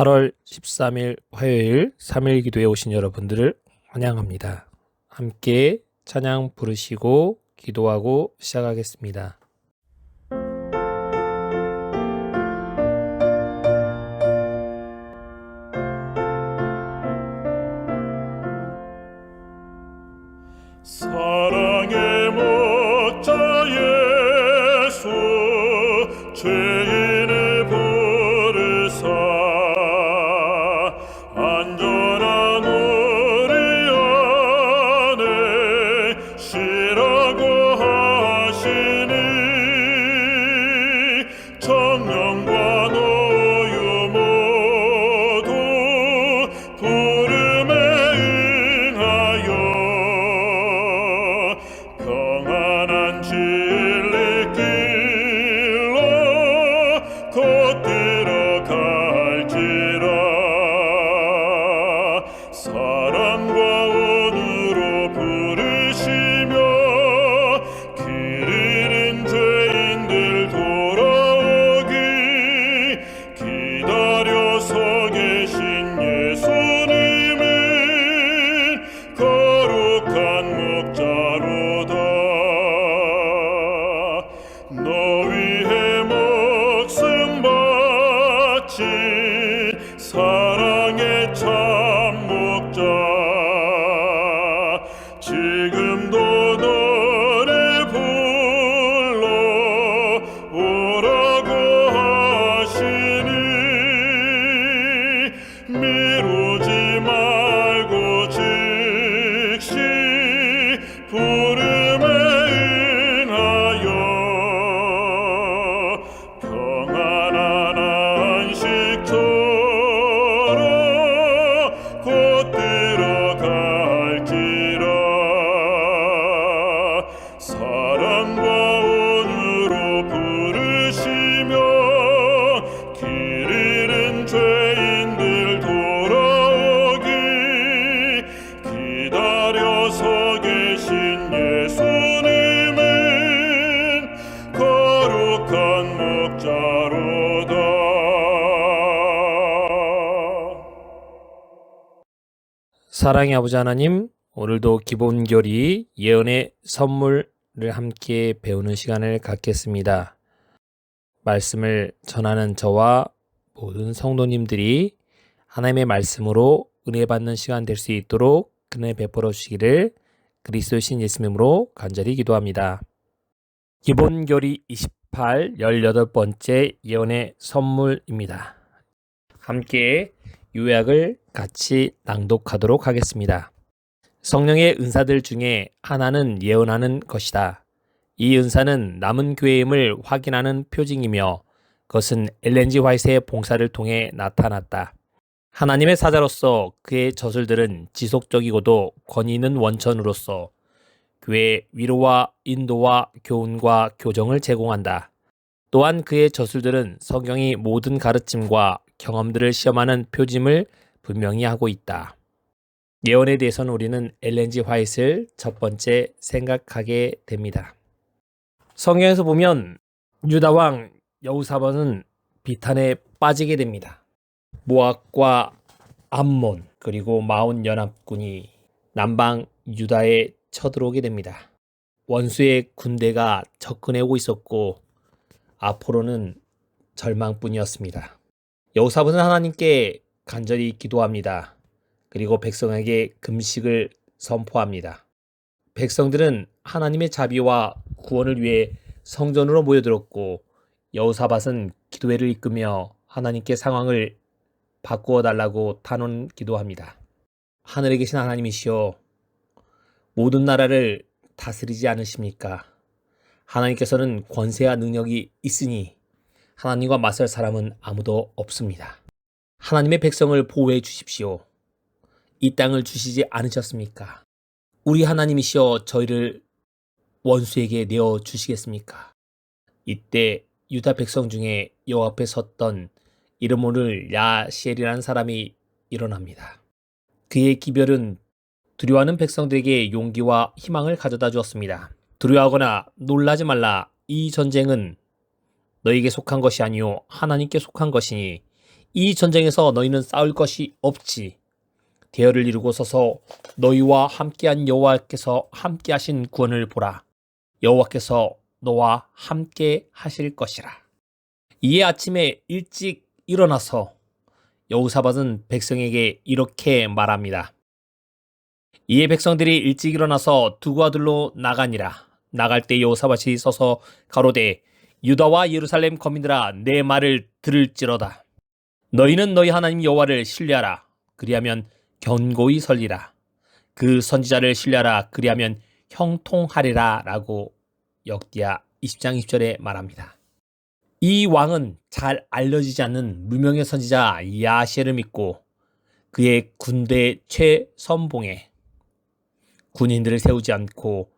8월 13일 화요일 3일 기도에 오신 여러분들을 환영합니다. 함께 찬양 부르시고 기도하고 시작하겠습니다. 사랑의 목자 예수 사랑의 아버지 하나님, 오늘도 기본교리 예언의 선물을 함께 배우는 시간을 갖겠습니다. 말씀을 전하는 저와 모든 성도님들이 하나님의 말씀으로 은혜 받는 시간 될 수 있도록 은혜 베풀어 주시기를 그리스도의 신 예수님으로 간절히 기도합니다. 기본교리 28, 18번째 예언의 선물입니다. 함께 요약을 같이 낭독하도록 하겠습니다. 성령의 은사들 중에 하나는 예언하는 것이다. 이 은사는 남은 교회임을 확인하는 표징이며 그것은 엘렌지 화이트의 봉사를 통해 나타났다. 하나님의 사자로서 그의 저술들은 지속적이고도 권위 있는 원천으로서 교회의 위로와 인도와 교훈과 교정을 제공한다. 또한 그의 저술들은 성경이 모든 가르침과 경험들을 시험하는 표짐을 분명히 하고 있다. 예언에 대해서는 우리는 엘렌지 화이트를 첫 번째 생각하게 됩니다. 성경에서 보면 유다 왕 여우사반은 비탄에 빠지게 됩니다. 모압과 암몬 그리고 마온 연합군이 남방 유다에 쳐들어오게 됩니다. 원수의 군대가 접근해 오고 있었고 앞으로는 절망뿐이었습니다. 여호사밧은 하나님께 간절히 기도합니다. 그리고 백성에게 금식을 선포합니다. 백성들은 하나님의 자비와 구원을 위해 성전으로 모여들었고 여호사밧은 기도회를 이끌며 하나님께 상황을 바꾸어 달라고 탄원 기도합니다. 하늘에 계신 하나님이시여 모든 나라를 다스리지 않으십니까? 하나님께서는 권세와 능력이 있으니 하나님과 맞설 사람은 아무도 없습니다. 하나님의 백성을 보호해 주십시오. 이 땅을 주시지 않으셨습니까? 우리 하나님이시여 저희를 원수에게 내어 주시겠습니까? 이때 유다 백성 중에 여호와 앞에 섰던 이름 모를 야시엘이라는 사람이 일어납니다. 그의 기별은 두려워하는 백성들에게 용기와 희망을 가져다 주었습니다. 두려워하거나 놀라지 말라. 이 전쟁은 너에게 속한 것이 아니요 하나님께 속한 것이니 이 전쟁에서 너희는 싸울 것이 없지. 대열을 이루고 서서 너희와 함께한 여호와께서 함께하신 구원을 보라. 여호와께서 너와 함께 하실 것이라. 이에 아침에 일찍 일어나서 여우사밧은 백성에게 이렇게 말합니다. 이에 백성들이 일찍 일어나서 두고 아들로 나가니라. 나갈 때 여호사밧이 서서 가로되 유다와 예루살렘 거민들아 내 말을 들을지로다. 너희는 너희 하나님 여호와를 신뢰하라. 그리하면 견고히 설리라. 그 선지자를 신뢰하라. 그리하면 형통하리라. 라고 역기야 20장 20절에 말합니다. 이 왕은 잘 알려지지 않는 무명의 선지자 야시를 믿고 그의 군대 최선봉에 군인들을 세우지 않고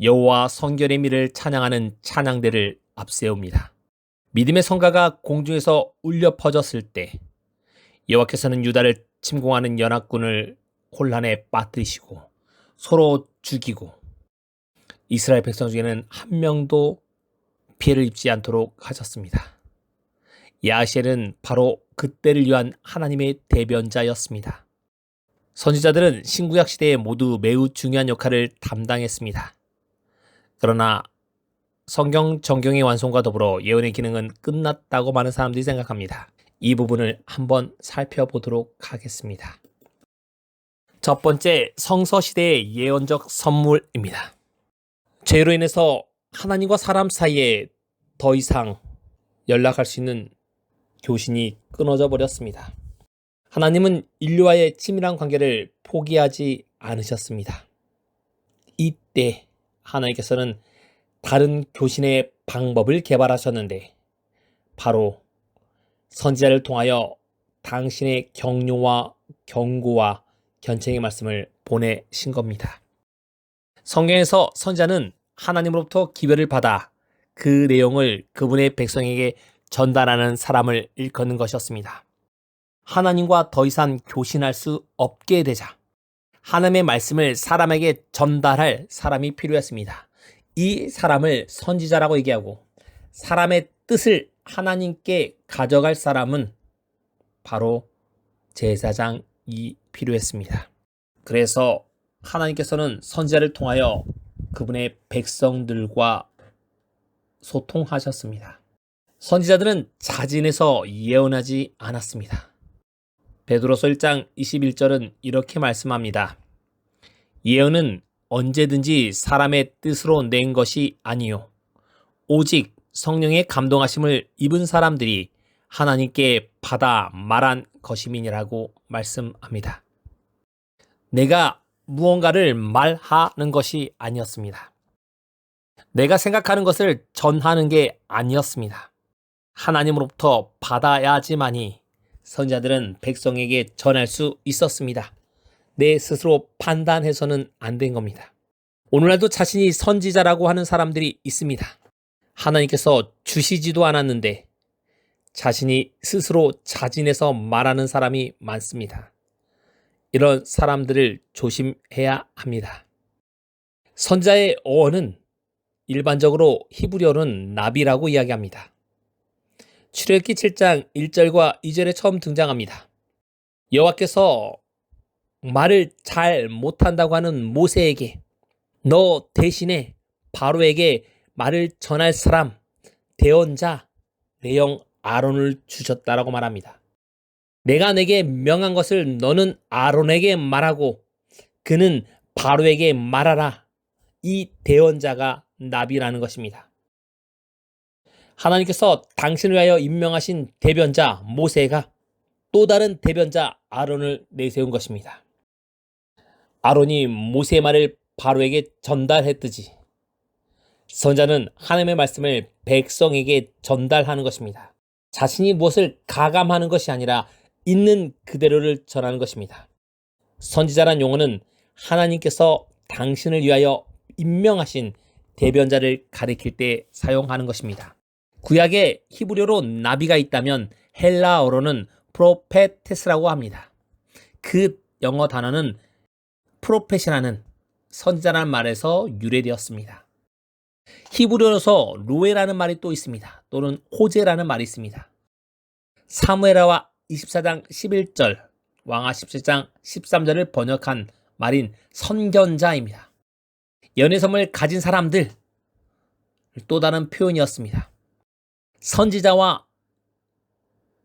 여호와 성결의 미를 찬양하는 찬양대를 앞세웁니다. 믿음의 성가가 공중에서 울려 퍼졌을 때 여호와께서는 유다를 침공하는 연합군을 혼란에 빠뜨리시고 서로 죽이고 이스라엘 백성 중에는 한 명도 피해를 입지 않도록 하셨습니다. 야시엘은 바로 그때를 위한 하나님의 대변자였습니다. 선지자들은 신구약 시대에 모두 매우 중요한 역할을 담당했습니다. 그러나 성경 정경의 완성과 더불어 예언의 기능은 끝났다고 많은 사람들이 생각합니다. 이 부분을 한번 살펴보도록 하겠습니다. 첫 번째 성서 시대의 예언적 선물입니다. 죄로 인해서 하나님과 사람 사이에 더 이상 연락할 수 있는 교신이 끊어져 버렸습니다. 하나님은 인류와의 치밀한 관계를 포기하지 않으셨습니다. 이때 하나님께서는 다른 교신의 방법을 개발하셨는데 바로 선지자를 통하여 당신의 격려와 경고와 견책의 말씀을 보내신 겁니다. 성경에서 선지자는 하나님으로부터 기별을 받아 그 내용을 그분의 백성에게 전달하는 사람을 일컫는 것이었습니다. 하나님과 더 이상 교신할 수 없게 되자 하나님의 말씀을 사람에게 전달할 사람이 필요했습니다. 이 사람을 선지자라고 얘기하고 사람의 뜻을 하나님께 가져갈 사람은 바로 제사장이 필요했습니다. 그래서 하나님께서는 선지자를 통하여 그분의 백성들과 소통하셨습니다. 선지자들은 자진해서 예언하지 않았습니다. 베드로서 1장 21절은 이렇게 말씀합니다. 예언은 언제든지 사람의 뜻으로 낸 것이 아니요 오직 성령의 감동하심을 입은 사람들이 하나님께 받아 말한 것임이니라고 말씀합니다. 내가 무언가를 말하는 것이 아니었습니다. 내가 생각하는 것을 전하는 게 아니었습니다. 하나님으로부터 받아야지만이 선자들은 백성에게 전할 수 있었습니다. 내 스스로 판단해서는 안 된 겁니다. 오늘날도 자신이 선지자라고 하는 사람들이 있습니다. 하나님께서 주시지도 않았는데 자신이 스스로 자진해서 말하는 사람이 많습니다. 이런 사람들을 조심해야 합니다. 선자의 어원은 일반적으로 히브리어는 나비라고 이야기합니다. 출애굽기 7장 1절과 2절에 처음 등장합니다. 여호와께서 말을 잘 못한다고 하는 모세에게 너 대신에 바로에게 말을 전할 사람 대언자 내영 아론을 주셨다라고 말합니다. 내가 내게 명한 것을 너는 아론에게 말하고 그는 바로에게 말하라. 이 대언자가 나비라는 것입니다. 하나님께서 당신을 위하여 임명하신 대변자 모세가 또 다른 대변자 아론을 내세운 것입니다. 아론이 모세의 말을 바로에게 전달했듯이 선자는 하나님의 말씀을 백성에게 전달하는 것입니다. 자신이 무엇을 가감하는 것이 아니라 있는 그대로를 전하는 것입니다. 선지자란 용어는 하나님께서 당신을 위하여 임명하신 대변자를 가리킬 때 사용하는 것입니다. 구약에 히브리어로 나비가 있다면 헬라어로는 프로페테스라고 합니다. 그 영어 단어는 프로페시라는 선지자라는 말에서 유래되었습니다. 히브리어로서 로에라는 말이 또 있습니다. 또는 호제라는 말이 있습니다. 사무엘아와 24장 11절, 왕하 17장 13절을 번역한 말인 선견자입니다. 연애섬을 가진 사람들, 또 다른 표현이었습니다. 선지자와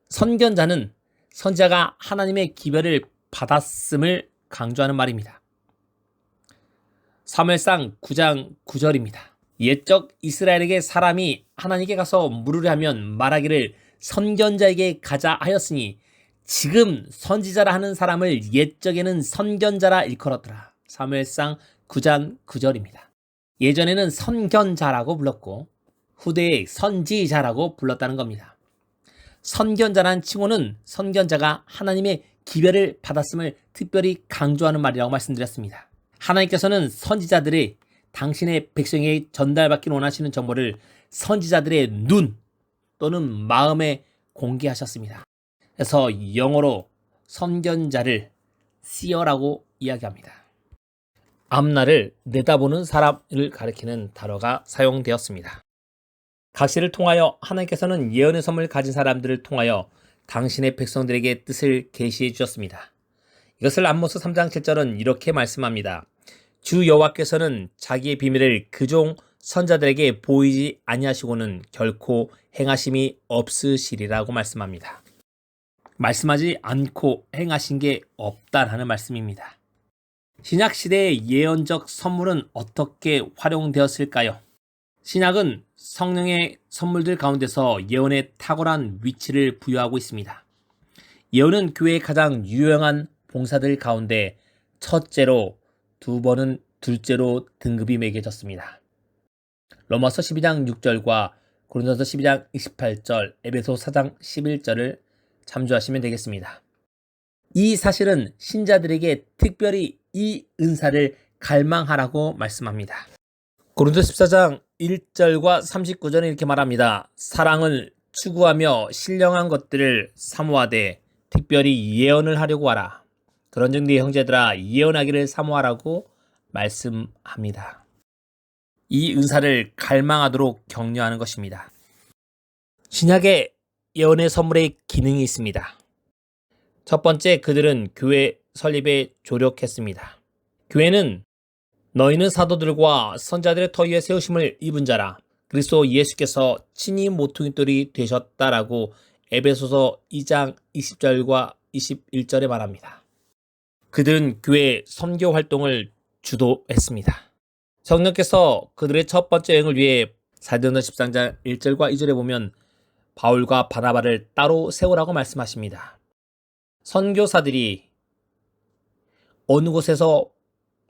선견자는 선지자가 하나님의 기별을 받았음을 강조하는 말입니다. 사무엘상 9장 9절입니다. 옛적 이스라엘에게 사람이 하나님께 가서 물으려 하면 말하기를 선견자에게 가자 하였으니 지금 선지자라 하는 사람을 옛적에는 선견자라 일컬었더라. 사무엘상 9장 9절입니다. 예전에는 선견자라고 불렀고 후대에 선지자라고 불렀다는 겁니다. 선견자라는 칭호는 선견자가 하나님의 기별을 받았음을 특별히 강조하는 말이라고 말씀드렸습니다. 하나님께서는 선지자들이 당신의 백성에게 전달받기 원하시는 정보를 선지자들의 눈 또는 마음에 공개하셨습니다. 그래서 영어로 선견자를 seer라고 이야기합니다. 앞날을 내다보는 사람을 가리키는 단어가 사용되었습니다. 각시를 통하여 하나님께서는 예언의 섬을 가진 사람들을 통하여 당신의 백성들에게 뜻을 계시해 주셨습니다. 이것을 암모스 3장 7절은 이렇게 말씀합니다. 주 여호와께서는 자기의 비밀을 그 종 선자들에게 보이지 아니하시고는 결코 행하심이 없으시리라고 말씀합니다. 말씀하지 않고 행하신 게 없다라는 말씀입니다. 신약 시대의 예언적 선물은 어떻게 활용되었을까요? 신약은 성령의 선물들 가운데서 예언에 탁월한 위치를 부여하고 있습니다. 예언은 교회의 가장 유용한 봉사들 가운데 첫째로 두 번은 둘째로 등급이 매겨졌습니다. 로마서 12장 6절과 고린도서 12장 28절, 에베소 4장 11절을 참조하시면 되겠습니다. 이 사실은 신자들에게 특별히 이 은사를 갈망하라고 말씀합니다. 고린도 14장 1절과 39절은 이렇게 말합니다. 사랑을 추구하며 신령한 것들을 사모하되 특별히 예언을 하려고 하라. 그런즉 네 형제들아 예언하기를 사모하라고 말씀합니다. 이 은사를 갈망하도록 격려하는 것입니다. 신약에 예언의 선물의 기능이 있습니다. 첫 번째 그들은 교회 설립에 조력했습니다. 교회는 너희는 사도들과 선자들의 터 위에 세우심을 입은 자라 그리스도 예수께서 친히 모퉁이돌이 되셨다라고 에베소서 2장 20절과 21절에 말합니다. 그들은 교회 선교 활동을 주도했습니다. 성령께서 그들의 첫 번째 여행을 위해 사도행전 13장 1절과 2절에 보면 바울과 바나바를 따로 세우라고 말씀하십니다. 선교사들이 어느 곳에서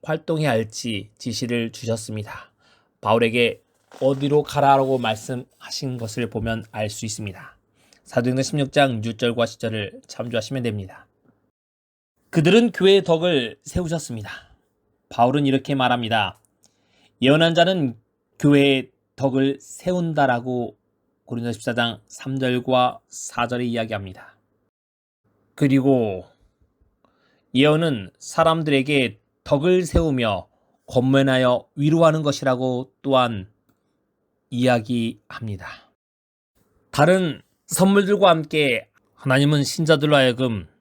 활동해야 할지 지시를 주셨습니다. 바울에게 어디로 가라라고 말씀하신 것을 보면 알 수 있습니다. 사도행전 16장 6절과 10절을 참조하시면 됩니다. 그들은 교회의 덕을 세우셨습니다. 바울은 이렇게 말합니다. 예언한 자는 교회의 덕을 세운다라고 고린도 14장 3절과 4절에 이야기합니다. 그리고 예언은 사람들에게 덕을 세우며 권면하여 위로하는 것이라고 또한 이야기합니다. 다른 선물들과 함께 하나님은 신자들로 하여금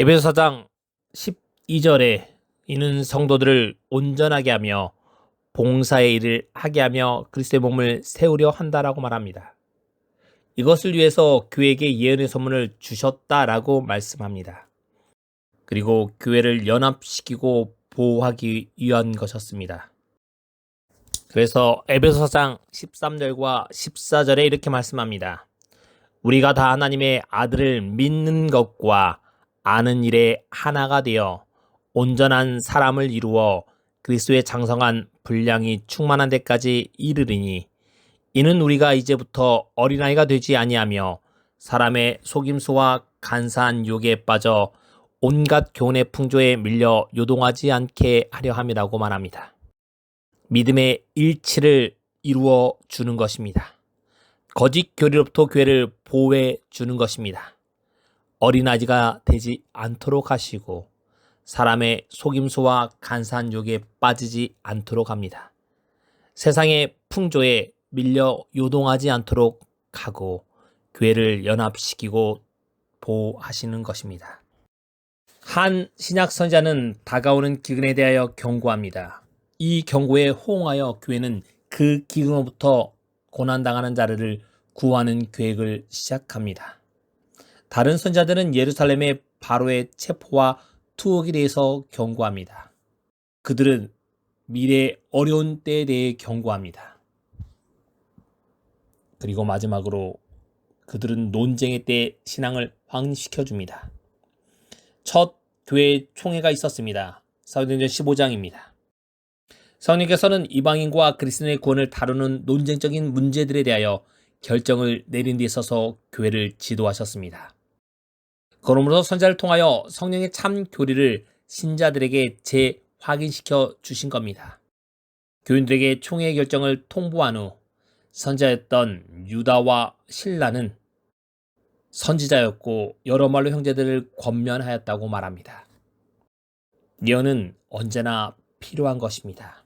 에베소 4장 12절에 이는 성도들을 온전하게 하며 봉사의 일을 하게 하며 그리스도의 몸을 세우려 한다라고 말합니다. 이것을 위해서 교회에게 예언의 선물을 주셨다라고 말씀합니다. 그리고 교회를 연합시키고 보호하기 위한 것이었습니다. 그래서 에베소서 13절과 14절에 이렇게 말씀합니다. 우리가 다 하나님의 아들을 믿는 것과 아는 일에 하나가 되어 온전한 사람을 이루어 그리스도의 장성한 분량이 충만한 데까지 이르리니 이는 우리가 이제부터 어린아이가 되지 아니하며 사람의 속임수와 간사한 욕에 빠져 온갖 교훈의 풍조에 밀려 요동하지 않게 하려 함이라고 말합니다. 믿음의 일치를 이루어 주는 것입니다. 거짓 교리로부터 교회를 보호해 주는 것입니다. 어린아이가 되지 않도록 하시고 사람의 속임수와 간사한 욕에 빠지지 않도록 합니다. 세상의 풍조에 밀려 요동하지 않도록 하고 교회를 연합시키고 보호하시는 것입니다. 한 신약 선자는 다가오는 기근에 대하여 경고합니다. 이 경고에 호응하여 교회는 그 기근으로부터 고난당하는 자를 구하는 계획을 시작합니다. 다른 선자들은 예루살렘의 바로의 체포와 투옥에 대해서 경고합니다. 그들은 미래 어려운 때에 대해 경고합니다. 그리고 마지막으로 그들은 논쟁의 때 신앙을 확립시켜 줍니다. 첫 교회 총회가 있었습니다. 사도행전 15장입니다. 성령께서는 이방인과 그리스도의 구원을 다루는 논쟁적인 문제들에 대하여 결정을 내린 데 있어서 교회를 지도하셨습니다. 그러므로 선자를 통하여 성령의 참 교리를 신자들에게 재확인시켜 주신 겁니다. 교인들에게 총회의 결정을 통보한 후 선자였던 유다와 신라는 선지자였고 여러 말로 형제들을 권면하였다고 말합니다. 예언은 언제나 필요한 것입니다.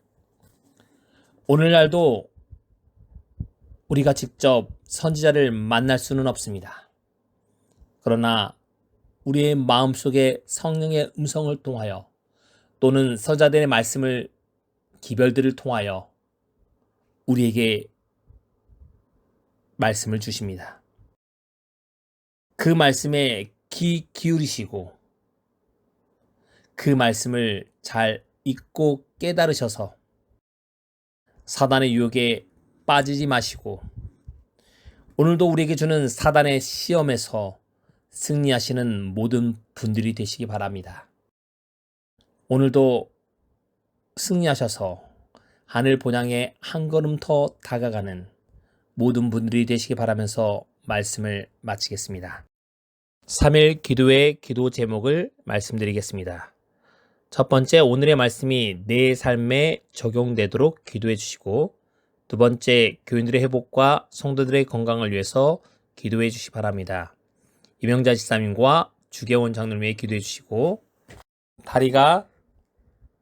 오늘날도 우리가 직접 선지자를 만날 수는 없습니다. 그러나 우리의 마음속에 성령의 음성을 통하여 또는 서자들의 말씀을 기별들을 통하여 우리에게 말씀을 주십니다. 그 말씀에 귀 기울이시고 그 말씀을 잘 읽고 깨달으셔서 사단의 유혹에 빠지지 마시고 오늘도 우리에게 주는 사단의 시험에서 승리하시는 모든 분들이 되시기 바랍니다. 오늘도 승리하셔서 하늘 본향에 한 걸음 더 다가가는 모든 분들이 되시기 바라면서 말씀을 마치겠습니다. 3일 기도의 기도 제목을 말씀드리겠습니다. 첫 번째 오늘의 말씀이 내 삶에 적용되도록 기도해 주시고 두 번째 교인들의 회복과 성도들의 건강을 위해서 기도해 주시 기 바랍니다. 이명자 지사님과 주계원 장로를 위해 기도해 주시고 다리가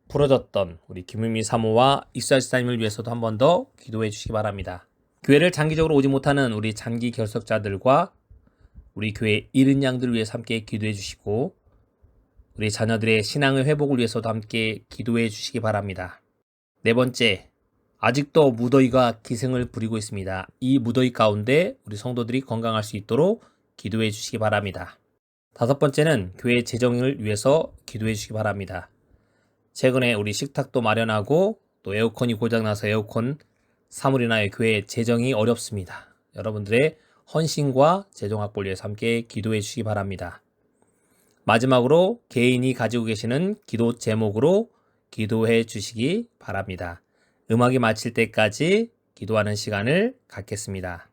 부러졌던 우리 김은미 사모와 익수아 지사님을 위해서도 한 번 더 기도해 주시기 바랍니다. 교회를 장기적으로 오지 못하는 우리 장기 결석자들과 우리 교회 잃은 양들을 위해서 함께 기도해 주시고 우리 자녀들의 신앙의 회복을 위해서도 함께 기도해 주시기 바랍니다. 네 번째, 아직도 무더위가 기승을 부리고 있습니다. 이 무더위 가운데 우리 성도들이 건강할 수 있도록 기도해 주시기 바랍니다. 다섯 번째는 교회 재정을 위해서 기도해 주시기 바랍니다. 최근에 우리 식탁도 마련하고 또 에어컨이 고장나서 에어컨 사물이나의 교회 재정이 어렵습니다. 여러분들의 헌신과 재정 확보를 위해서 함께 기도해 주시기 바랍니다. 마지막으로 개인이 가지고 계시는 기도 제목으로 기도해 주시기 바랍니다. 음악이 마칠 때까지 기도하는 시간을 갖겠습니다.